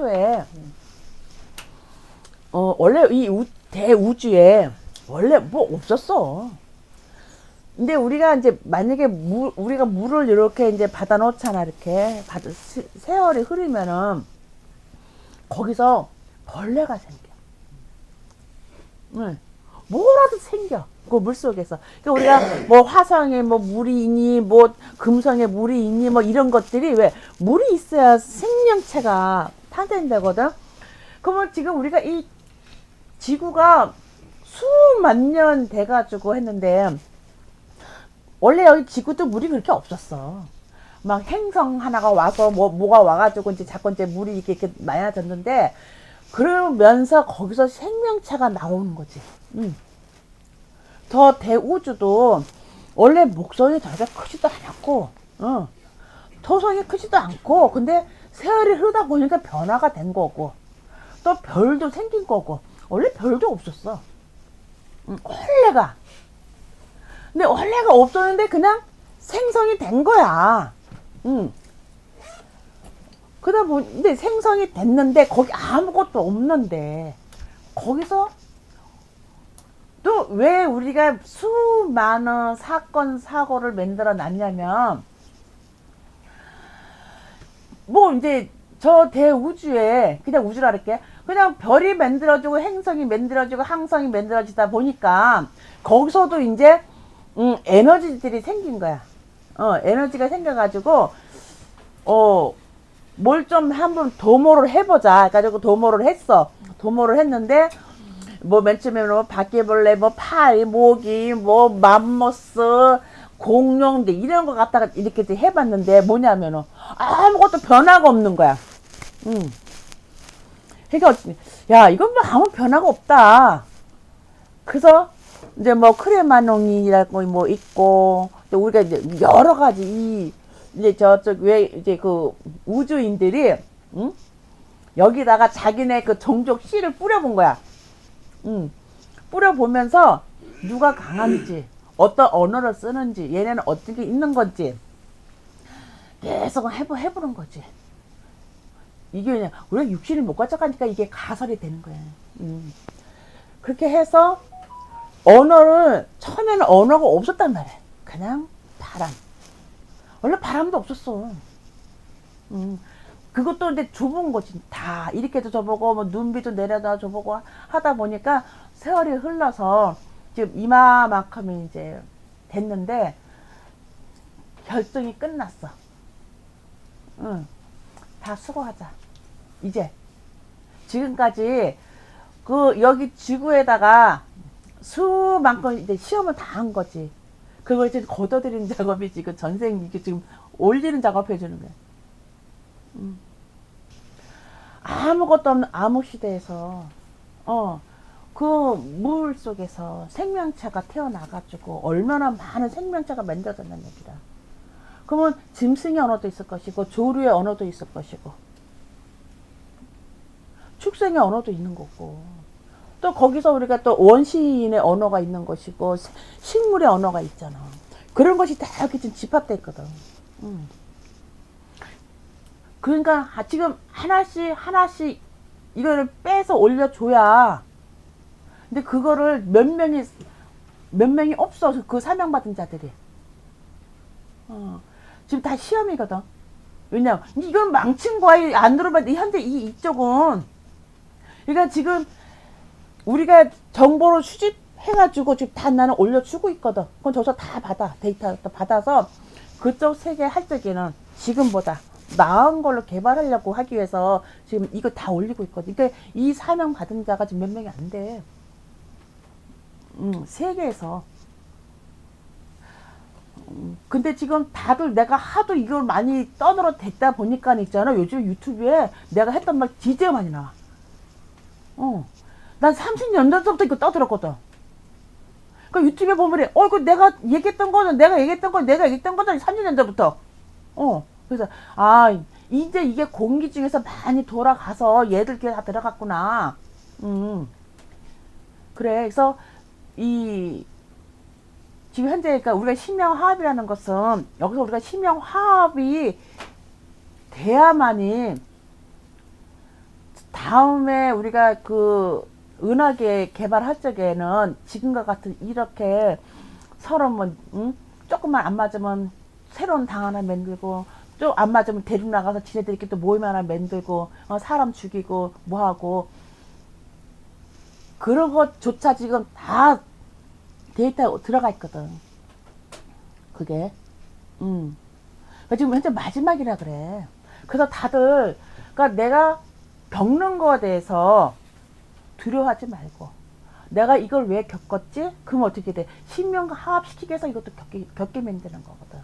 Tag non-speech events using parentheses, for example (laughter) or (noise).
태초에 어 원래 이 우, 대우주에 원래 뭐 없었어. 근데 우리가 이제 만약에 물 우리가 물을 이렇게 이제 받아 놓잖아 이렇게 세- 세월이 흐르면은 거기서 벌레가 생겨. 응. 뭐라도 생겨. 그 물 속에서. 그러니까 우리가 뭐 화성에 뭐 물이 있니, 뭐 금성에 물이 있니, 뭐 이런 것들이 왜 물이 있어야 생명체가 탄생되거든. 그러면 지금 우리가 이 지구가 수만 년 돼가지고 했는데 원래 여기 지구도 물이 그렇게 없었어. 막 행성 하나가 와서 뭐 뭐가 와가지고 이제 자꾸 이제 물이 이렇게, 이렇게 많아졌는데 그러면서 거기서 생명체가 나오는 거지. 음. 더 대우주도 원래 목성이 저렇게 크지도 않았고, 어. 토성이 크지도 않고, 근데 세월이 흐르다 보니까 변화가 된 거고, 또 별도 생긴 거고, 원래 별도 없었어. 음, 원래가. 근데 원래가 없었는데 그냥 생성이 된 거야. 음. 그러다 보니, 생성이 됐는데, 거기 아무것도 없는데, 거기서 또 왜 우리가 수많은 사건, 사고를 만들어 놨냐면, 뭐 이제 저 대우주에, 그냥 우주라 할게. 그냥 별이 만들어지고 행성이 만들어지고 항성이 만들어지다 보니까, 거기서도 이제, 음, 에너지들이 생긴 거야. 어, 에너지가 생겨가지고, 어, 뭘 좀 한번 도모를 해보자. 해가지고 도모를 했어. 도모를 했는데, 뭐맨 처음에 뭐 바퀴벌레, 뭐 파리, 모기, 뭐 맘모스, 공룡들 이런 거 갖다가 이렇게 해봤는데 뭐냐면은 아무것도 변화가 없는 거야. 음. 그러니까 야 이건 뭐 아무 변화가 없다. 그래서 이제 뭐 크레마농이라고 뭐 있고 또 우리가 이제 여러 가지 이 이제 저쪽 왜 이제 그 우주인들이 응? 여기다가 자기네 그 종족 씨를 뿌려본 거야. 응. 뿌려보면서 누가 강한지 어떤 언어를 쓰는지 얘네는 어떻게 있는 건지 계속 해보 해보는 거지. 이게 그냥 우리가 육신을 못 가져가니까 이게 가설이 되는 거야. 음. 그렇게 해서 언어를 처음에는 언어가 없었단 말이야. 그냥 바람. 원래 바람도 없었어. 음. 그것도 근데 좁은 거지. 다 이렇게도 줘보고 뭐 눈비도 내려다 줘보고 하다 보니까 세월이 흘러서 지금 이마만큼이 이제 됐는데 결정이 끝났어. 응. 다 수고하자. 이제 지금까지 그 여기 지구에다가 수만큼 이제 시험을 다 한 거지. 그걸 이제 걷어들이는 (laughs) 작업이지. 그 전생 이게 지금 올리는 작업 해주는 거야. 음. 아무것도 없는 암흑 시대에서 어 그 물 속에서 생명체가 태어나가지고 얼마나 많은 생명체가 만들어졌는 얘기다. 그러면 짐승의 언어도 있을 것이고 조류의 언어도 있을 것이고 축생의 언어도 있는 거고 또 거기서 우리가 또 원시인의 언어가 있는 것이고 시- 식물의 언어가 있잖아. 그런 것이 다 이렇게 지금 집합돼 있거든. 음. 그러니까 하- 지금 하나씩 하나씩 이거를 빼서 올려줘야. 근데 그거를 몇 명이 몇 명이 없어 그 사명 받은 자들이. 어. 지금 다 시험이거든. 왜냐? 이건 망친 거야. 안 들어봤는데 현재 이 이쪽은 그러니까 지금 우리가 정보를 수집해가지고 지금 다 나는 올려주고 있거든. 그건 저기서 다 받아 데이터 또 받아서 그쪽 세계 할 적에는 지금보다 나은 걸로 개발하려고 하기 위해서 지금 이거 다 올리고 있거든. 그러니까 이 사명 받은 자가 지금 몇 명이 안 돼. 음, 세계에서. 음, 근데 지금 다들 내가 하도 이걸 많이 떠들어 댔다 보니까 있잖아. 요즘 유튜브에 내가 했던 말 진짜 많이 나와. 어. 난 30년 전부터 이거 떠들었거든. 그 유튜브에 보면, 어, 그 내가 얘기했던 거는, 내가 얘기했던 건 내가 얘기했던 거잖아. 30년 전부터. 어. 그래서, 아, 이제 이게 공기 중에서 많이 돌아가서 얘들 귀에 다 들어갔구나. 음. 그래. 그래서, 이, 지금 현재, 그러니까 우리가 심양화합이라는 것은, 여기서 우리가 심양화합이 돼야만이, 다음에 우리가 그 은하계 개발할 적에는 지금과 같은 이렇게 서로 뭐 응? 조금만 안 맞으면 새로운 당 하나 만들고 좀안 맞으면 대륙 나가서 지네들끼리 또 모임 하나 만들고 어, 사람 죽이고 뭐 하고 그런 것조차 지금 다 데이터에 들어가 있거든. 그게. 음. 그러니까 지금 현재 마지막이라 그래. 그래서 다들, 그러니까 내가 겪는 거에 대해서 두려워하지 말고, 내가 이걸 왜 겪었지? 그럼 어떻게 돼? 신명과 화합시키기 위해서 이것도 겪게, 겪게 만드는 거거든.